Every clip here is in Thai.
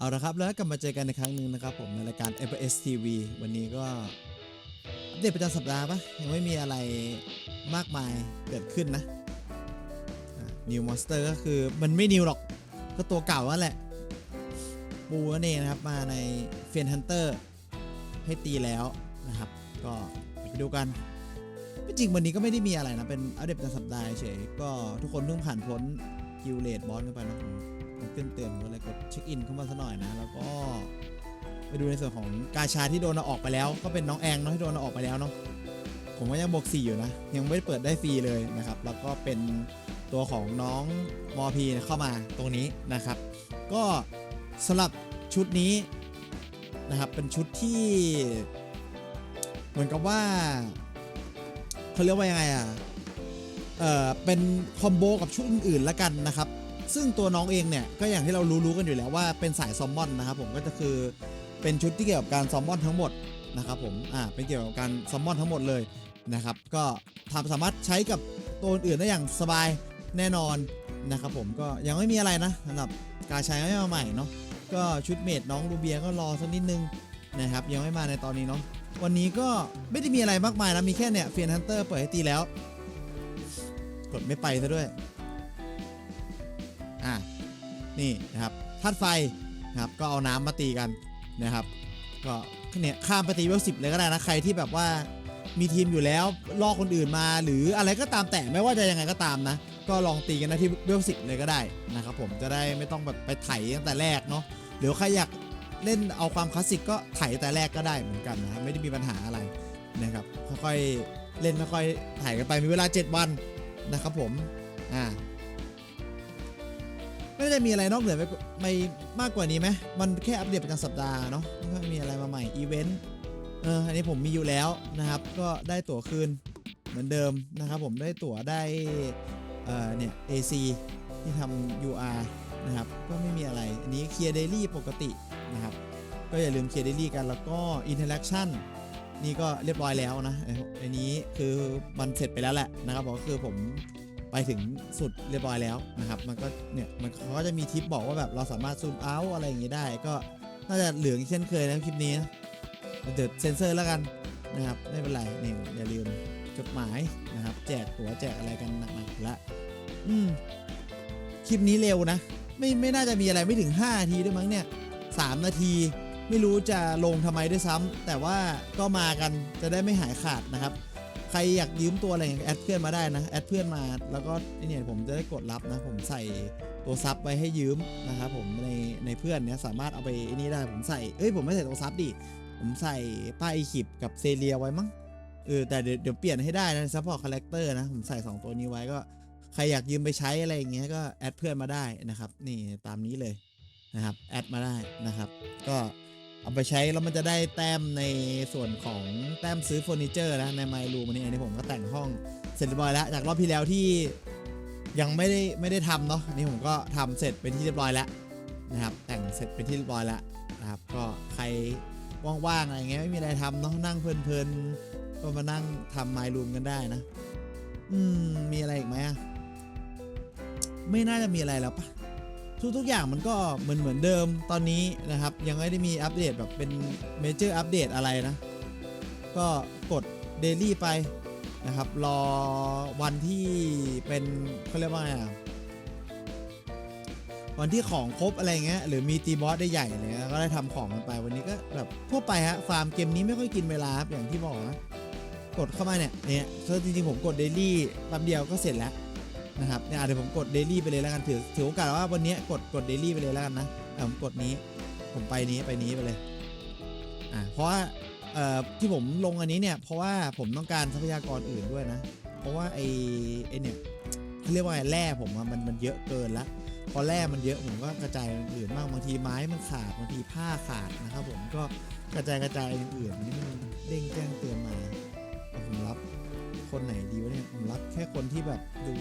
เอาละครับแล้วกลับมาเจอกันในครั้งหนึ่งนะครับผมในรายการ FS TV วันนี้ก็อัปเดตประจำสัปดาห์ปะยังไม่มีอะไรมากมายเกิดขึ้นนะนิวมอนสเตอร์ก็คือมันไม่นิวหรอกก็ตัวเก่านั่นแหละ ปูนั่นเองนะครับ มาในเฟนฮันเตอร์ให้ตีแล้วนะครับ ก็ไปดูกันจริงวันนี้ก็ไม่ได้มีอะไรนะ เป็นอัปเดตประจำสัปดาห์เฉยก็ทุกคนเพิ่งผ่านพ้นกิลเลดบอสกันไปนะ ผมมันเตือนผมก็เลยกดเช็คอินเข้ามาสักหน่อยนะ แล้วก็ไปดูในส่วนของกาชาที่โดนออกไปแล้ว ก็เป็นน้องแองเนาะที่โดนออกไปแล้วเนาะผมว่ายังบวก4อยู่นะ ยังไม่ได้เปิดได้ฟรีเลยนะครับ แล้วก็เป็นตัวของน้องมอพีเข้ามาตรงนี้นะครับ ก็สำหรับชุดนี้นะครับเป็นชุดที่ เหมือนกับว่าเขาเรียกว่ายังไงอะเออเป็นคอมโบกับชุดอื่นๆแล้วกันนะครับ ซึ่งตัวน้องเองเนี่ยก็อย่างที่เรารู้ๆกันอยู่แล้วว่าเป็นสายซอมมอนนะครับผมก็จะคือเป็นชุดที่เกี่ยวกับการซอมมอนทั้งหมดนะครับผมอ่าเป็นเกี่ยวกับการซอมมอนทั้งหมดเลยนะครับก็ทำสามารถใช้กับตัวอื่นได้อย่างสบายแน่นอนนะครับผมก็ยังไม่มีอะไรนะสำหรับการใช้ไม่มาใหม่เนาะก็ชุดเมดน้องรูเบียก็รอสักนิดนึงนะครับยังไม่มาในตอนนี้เนาะวันนี้ก็ไม่ได้มีอะไรมากมายนะมีแค่เนี่ยเฟียนฮันเตอร์เปิดให้ตีแล้ว กดไม่ไปซะด้วย นี่นะครับธาตุไฟนะครับก็เอาน้ำมาตีกันนะครับ ก็เนี่ยข้ามไปตีเวลสิบเลยก็ได้นะใครที่แบบว่ามีทีมอยู่แล้วลอกคนอื่นมา หรืออะไรก็ตามแต่ไม่ว่าจะยังไงก็ตามนะ ก็ลองตีกันนะที่เวลสิบเลยก็ได้นะครับผมจะได้ไม่ต้องแบบไปไถตั้งแต่แรกเนาะหรือใครอยากเล่นเอาความคลาสสิกก็ไถแต่แรกก็ได้เหมือนกันนะไม่ได้มีปัญหาอะไรนะครับค่อยๆเล่นค่อยๆไถกันไปมีเวลา 7 วันนะครับผมอ่า ไม่ได้มีอะไรนอกเหนือไปไม่มากกว่านี้ไหมมันแค่อัปเดตประจำสัปดาห์เนาะไม่ค่อยมีอะไรมาใหม่อีเวนต์เอออันนี้ผมมีอยู่แล้วนะครับ ก็ได้ตั๋วคืนเหมือนเดิมนะครับ ผมได้ตั๋วได้เอ่อเนี่ย AC ที่ทำ UR นะครับ ก็ไม่มีอะไร อันนี้เคลียร์เดลี่ปกตินะครับ ก็อย่าลืมเคลียร์เดลี่กันแล้วก็ Interaction นี่ก็เรียบร้อยแล้วนะอันนี้คือมันเสร็จไปแล้วแหละนะครับผมก็คือผม ไปถึงสุดเรียบร้อยแล้วนะครับ มันก็เนี่ยมันเขาก็จะมีทิปบอกว่าแบบเราสามารถซูมเอาอะไรอย่างงี้ได้ ก็น่าจะเหลืองเช่นเคยนะคลิปนี้นะเดี๋ยวเซ็นเซอร์แล้วกันนะครับไม่เป็นไรนี่อย่าลืมจดหมายนะครับ แจกตั๋วแจกอะไรกันหนักๆละอืมคลิปนี้เร็วนะ ไม่ไม่น่าจะมีอะไรไม่ถึง 5 นาทีด้วยมั้งเนี่ย3นาทีไม่รู้จะลงทำไมด้วยซ้ำแต่ว่าก็มากันจะได้ไม่หายขาดนะครับ ใครอยากยืมตัวอะไรอย่างแอดเพื่อนมาได้นะแอดเพื่อนมาแล้วก็เนี่ยผมจะได้กดรับนะ ผมใส่ตัวซับไว้ให้ยืมนะครับผมในในเพื่อนเนี้ยสามารถเอาไปนี่ได้ผมใส่เอ้ยผมไม่ใส่ตัวซับดิผมใส่ป้ายอีคิปกับเซเรียไว้มั้งเออแต่เดี๋ยวเดี๋ยวเปลี่ยนให้ได้นะซัพพอร์ตคาแรคเตอร์นะผมใส่ 2 ตัวนี้ไว้ก็ใครอยากยืมไปใช้อะไรอย่างเงี้ยก็แอดเพื่อนมาได้นะครับ นี่ตามนี้เลยนะครับแอดมาได้นะครับ ก็ เอาไปใช้แล้วมันจะได้แต้มในส่วนของแต้มซื้อเฟอร์นิเจอร์นะในไมลูมันนี่อันนี้ผมก็แต่งห้องเสร็จเรียบร้อยแล้ว จากรอบที่แล้วที่ยังไม่ได้ไม่ได้ทำเนาะอันนี้ผมก็ทำเสร็จเป็นที่เรียบร้อยแล้วนะครับ แต่งเสร็จเป็นที่เรียบร้อยแล้วนะครับ ก็ใครว่างๆอะไรเงี้ยไม่มีอะไรทำเนาะนั่งเพลินๆก็มานั่งทำไมลูมกันได้นะ อืมมีอะไรอีกไหมอะไม่น่าจะมีอะไรแล้วปะ ทุกๆอย่างมันก็เหมือนเหมือนเดิมตอนนี้นะครับ ยังไม่ได้มีอัปเดตแบบเป็นเมเจอร์อัปเดตอะไรนะ ก็กดเดลี่ไปนะครับ รอวันที่เป็นเขาเรียกว่าไงอะวันที่ของครบอะไรเงี้ยหรือมีตีบอสได้ใหญ่อะไรเลยก็ได้ทำของกันไปวันนี้ก็แบบทั่วไปฮะฟาร์มเกมนี้ไม่ค่อยกินเวลาครับอย่างที่บอกนะกดเข้ามาเนี่ยเนี่ยจริงๆผมกดเดลี่แป๊บเดียวก็เสร็จแล้ว นะครับเนี่ยเดี๋ยวผมกดเดลี่ไปเลยแล้วกันถือถือโอกาสว่าวันนี้กดกดเดลี่ไปเลยแล้วกันนะอ่ผมกดนี้ผมไปนี้ไปนี้ไปเลยอ่าเพราะว่าเอ่อที่ผมลงอันนี้เนี่ยเพราะว่าผมต้องการทรัพยากรอื่นด้วยนะ เพราะว่าไอไอเนี่ยเขาเรียกว่าแร่ผมอะมันมันเยอะเกินละพอแร่มันเยอะผมก็กระจายอื่นบ้างบางทีไม้มันขาดบางทีผ้าขาดนะครับผมก็กระจายกระจายอื่นอันนี้มันเด้งแจ้งเตือนมาเอาผมรับ คนไหนดีวะเนี่ยผมรับแค่คนที่แบบดู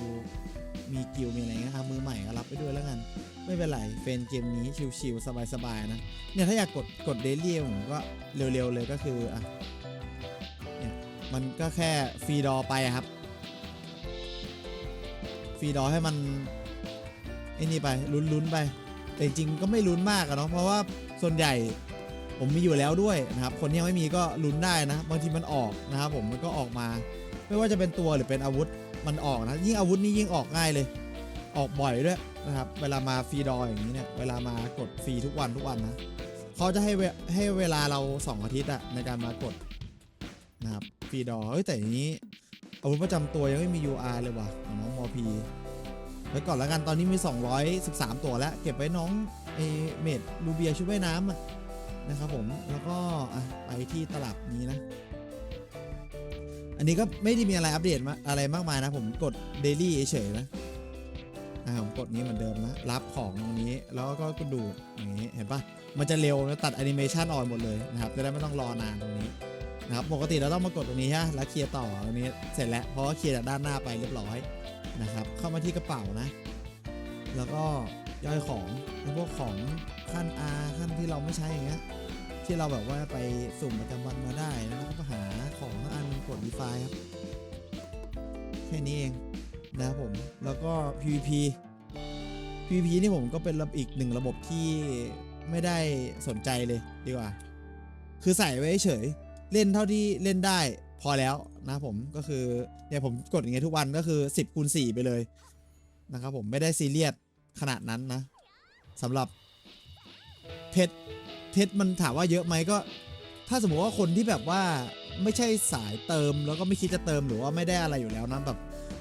มีกิลมีอะไรเงี้ยครับมือใหม่ก็รับไปด้วยแล้วกัน ไม่เป็นไรเฟนเกมนี้ชิวๆสบายๆนะเนี่ยถ้าอยากกดกดเดลี่ผมก็เร็วๆเลยก็คืออะเนี่ยมันก็แค่ฟรีดอไปครับฟรีดอให้มันไอ้นี่ไปลุ้นๆไป แต่จริงๆก็ไม่ลุ้นมากอะเนาะเพราะว่าส่วนใหญ่ ผมมีอยู่แล้วด้วยนะครับ คนที่ยังไม่มีก็ลุ้นได้นะ บางทีมันออกนะครับผมมันก็ออกมา ไม่ว่าจะเป็นตัวหรือเป็นอาวุธมันออกนะ ยิ่งอาวุธนี่ยิ่งออกง่ายเลย ออกบ่อยด้วยนะครับ เวลามาฟรีดออย่างนี้เนี่ย เวลามากดฟรีทุกวันทุกวันนะเขาจะให้ให้เวลาเรา 2 อาทิตย์อะในการมากดนะครับฟรีดอเฮ้ยแต่อย่างนี้ อาวุธประจำตัวยังไม่มี UR เลยว่ะของน้องมอพีไว้ก่อนแล้วกันตอนนี้มี 213 ตัวแล้ว เก็บไว้น้องเอเมดลูเบียชุดว่ายน้ำอะ นะครับผมแล้วก็ไปที่ตลับนี้นะ อันนี้ก็ไม่ได้มีอะไรอัปเดตมาอะไรมากมายนะ ผมกดเดลี่เฉยๆนะอ่าผมกดนี้เหมือนเดิมนะ รับของตรงนี้แล้วก็กระดูดอย่างนี้เห็นปะมันจะเร็วนะตัดแอนิเมชันออกหมดเลยนะครับจะได้ไม่ต้องรอนานตรงนี้นะครับปกติเราต้องมากดตรงนี้ใช่แล้วเคลียร์ต่อตรงนี้เสร็จแล้วเพราะว่าเคลียร์จากด้านหน้าไปเรียบร้อยนะครับ เข้ามาที่กระเป๋านะ แล้วก็ย่อยของพวกของขั้น R ขั้นที่เราไม่ใช้อย่างเงี้ย ที่เราแบบว่าไปสุ่มประจำวันมาได้แล้วก็หาของอันกด defy ครับ แค่นี้เองนะครับผม แล้วก็ PVP PVP นี่ผมก็เป็นระบบอีกหนึ่งระบบที่ไม่ได้สนใจเลยดีกว่า คือใส่ไว้เฉย เล่นเท่าที่เล่นได้พอแล้วนะผมก็คือเนี่ยผมกดอย่างเงี้ยทุกวันก็คือ 10คูณ4ไปเลยนะครับผมไม่ได้ซีเรียสขนาดนั้นนะสำหรับเพชร เพชรมันถามว่าเยอะไหมก็ ถ้าสมมติว่าคนที่แบบว่าไม่ใช่สายเติมแล้วก็ไม่คิดจะเติมหรือว่าไม่ได้อะไรอยู่แล้วนะแบบ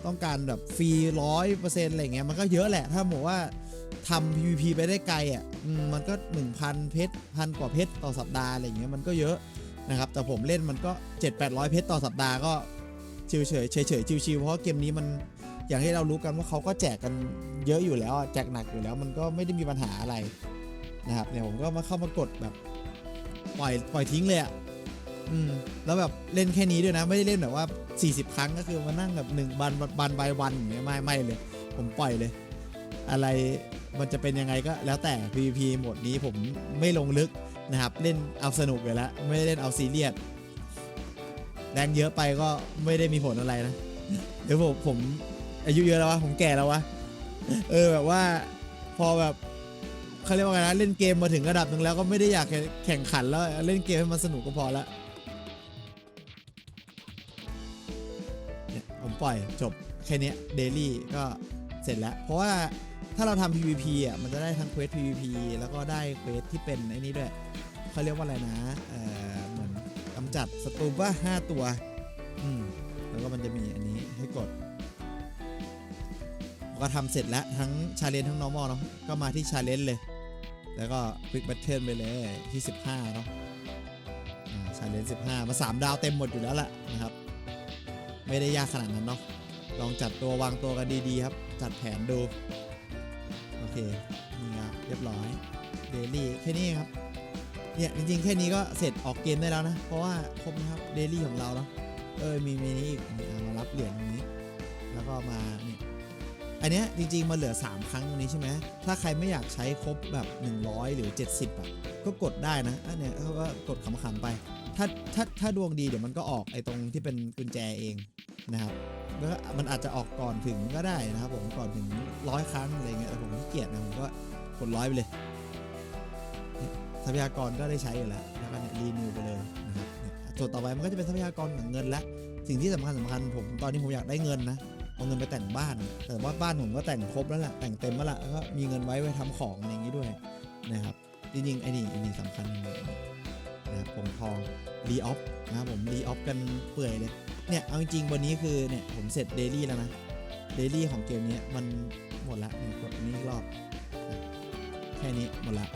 ต้องการแบบฟรีร้อยเปอร์เซ็นต์อะไรเงี้ยมันก็เยอะแหละ ถ้าบอกว่าทำ PVP ไปได้ไกลอะมันก็ 1,000 เพชรพันกว่าเพชรต่อสัปดาห์อะไรเงี้ยมันก็เยอะนะครับแต่ผมเล่นมันก็ 7 8 0 0 เพชรต่อสัปดาห์ก็เฉยเฉยเฉยเฉยชิวๆเพราะเกมนี้มันอย่างที่เรารู้กันว่าเขาก็แจกกันเยอะอยู่แล้วแจกหนักอยู่แล้ว มันก็ไม่ได้มีปัญหาอะไร นะครับเนี่ยผมก็มาเข้ามากดแบบปล่อยปล่อยทิ้งเลยอะอืมแล้วแบบเล่นแค่นี้ด้วยนะ ไม่ได้เล่นแบบว่า 40 ครั้งก็คือมานั่งแบบหนึ่งบันบันบายวันอย่างเงี้ยไม่ไม่เลย ผมปล่อยเลย อะไรมันจะเป็นยังไงก็แล้วแต่ PVP โหมดนี้ผมไม่ลงลึกนะครับ เล่นเอาสนุกไปแล้ว ไม่ได้เล่นเอาซีเรียสแรงเยอะไปก็ไม่ได้มีผลอะไรนะเดี๋ยวผมผมอายุเยอะแล้ววะผมแก่แล้ววะเออแบบว่า พอแบบ เขาเรียกว่าไงนะเล่นเกมมาถึงระดับหนึ่งแล้วก็ไม่ได้อยากแข่งขันแล้วเล่นเกมให้มันสนุกก็พอละเนี่ยผมปล่อยจบแค่นี้เดลี่ก็เสร็จแล้ว เพราะว่าถ้าเราทำ PVP อะมันจะได้ทั้งเควส PVP แล้วก็ได้เควสที่เป็นไอ้นี่ด้วยเขาเรียกว่าอะไรนะเออเหมือนกำจัดศัตรูว่าห้าตัวอืมแล้วก็มันจะมีอันนี้ให้กดก็ทำเสร็จแล้วทั้งชาเลนทั้ง normal เนาะก็มาที่ชาเลนเลย แล้วก็ quick battle ไปเลยที่ 15 เนาะชาเลนจ์15 มา 3 ดาวเต็มหมดอยู่แล้วล่ะนะครับ ไม่ได้ยากขนาดนั้นเนาะลองจัดตัววางตัวกันดีๆครับ จัดแผนดู โอเค นี่ครับ เรียบร้อยเดลี่แค่นี้ครับ เนี่ยจริงๆ แค่นี้ก็เสร็จออกเกมได้แล้วนะ เพราะว่าครบนะครับเดลี่ของเราเนาะเออมีเมนี้อีกเอามารับเหรียญตรงนี้ แล้วก็มา อันเนี้ยจริงๆมาเหลือ 3 ครั้งตรงนี้ใช่ไหมถ้าใครไม่อยากใช้ครบแบบ 100 หรือ 70อะก็กดได้นะอันเนี้ยเขาก็กดขำๆไป ถ้าถ้าถ้าดวงดีเดี๋ยวมันก็ออกไอ้ตรงที่เป็นกุญแจเองนะครับแล้วก็มันอาจจะออกก่อนถึงก็ได้นะครับผมก่อนถึงร้อยครั้งอะไรเงี้ยแต่ผมขี้เกียจนะผมก็กดร้อยไปเลยทรัพยากรก็ได้ใช้อยู่แล้วแล้วก็เนี่ยรีนิวไปเลยนะครับส่วนต่อไปมันก็จะเป็นทรัพยากรกับเงินละสิ่งที่สำคัญสำคัญผมตอนนี้ผมอยากได้เงินนะ เอาเงินไปแต่งบ้าน แต่ว่าบ้านผมก็แต่งครบแล้วแหละแต่งเต็มแล้วล่ะแล้วก็มีเงินไว้ไว้ทำของอะไรอย่างนี้ด้วยนะครับจริงๆไอ้นี่ไอ้นี่สำคัญเลยนะครับผมทองรีออฟนะครับผมรีออฟกันเปื่อยเลยเนี่ยเอาจริงๆวันนี้คือเนี่ยผมเสร็จเดลี่แล้วนะเดลี่ของเกมนี้มันหมดละเนี่ยกดอันนี้รอบ แค่นี้หมดละ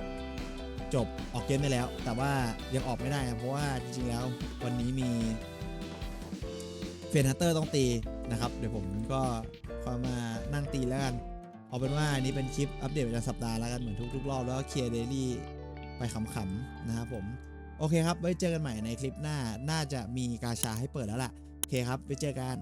จบออกเกมได้แล้ว แต่ว่ายังออกไม่ได้นะเพราะว่าจริงๆแล้ววันนี้มีเฟนฮัตเตอร์ต้องตี นะครับ เดี๋ยวผมก็ค่อมานั่งตีแล้วกันเอาเป็นว่าอันนี้เป็นคลิปอัปเดตประจำสัปดาห์แล้วกันเหมือนทุกๆรอบแล้วก็เคลียร์เดลี่ไปขำๆนะครับผมโอเคครับไว้เจอกันใหม่ในคลิปหน้าน่าจะมีกาชาให้เปิดแล้วล่ะโอเคครับไว้เจอกัน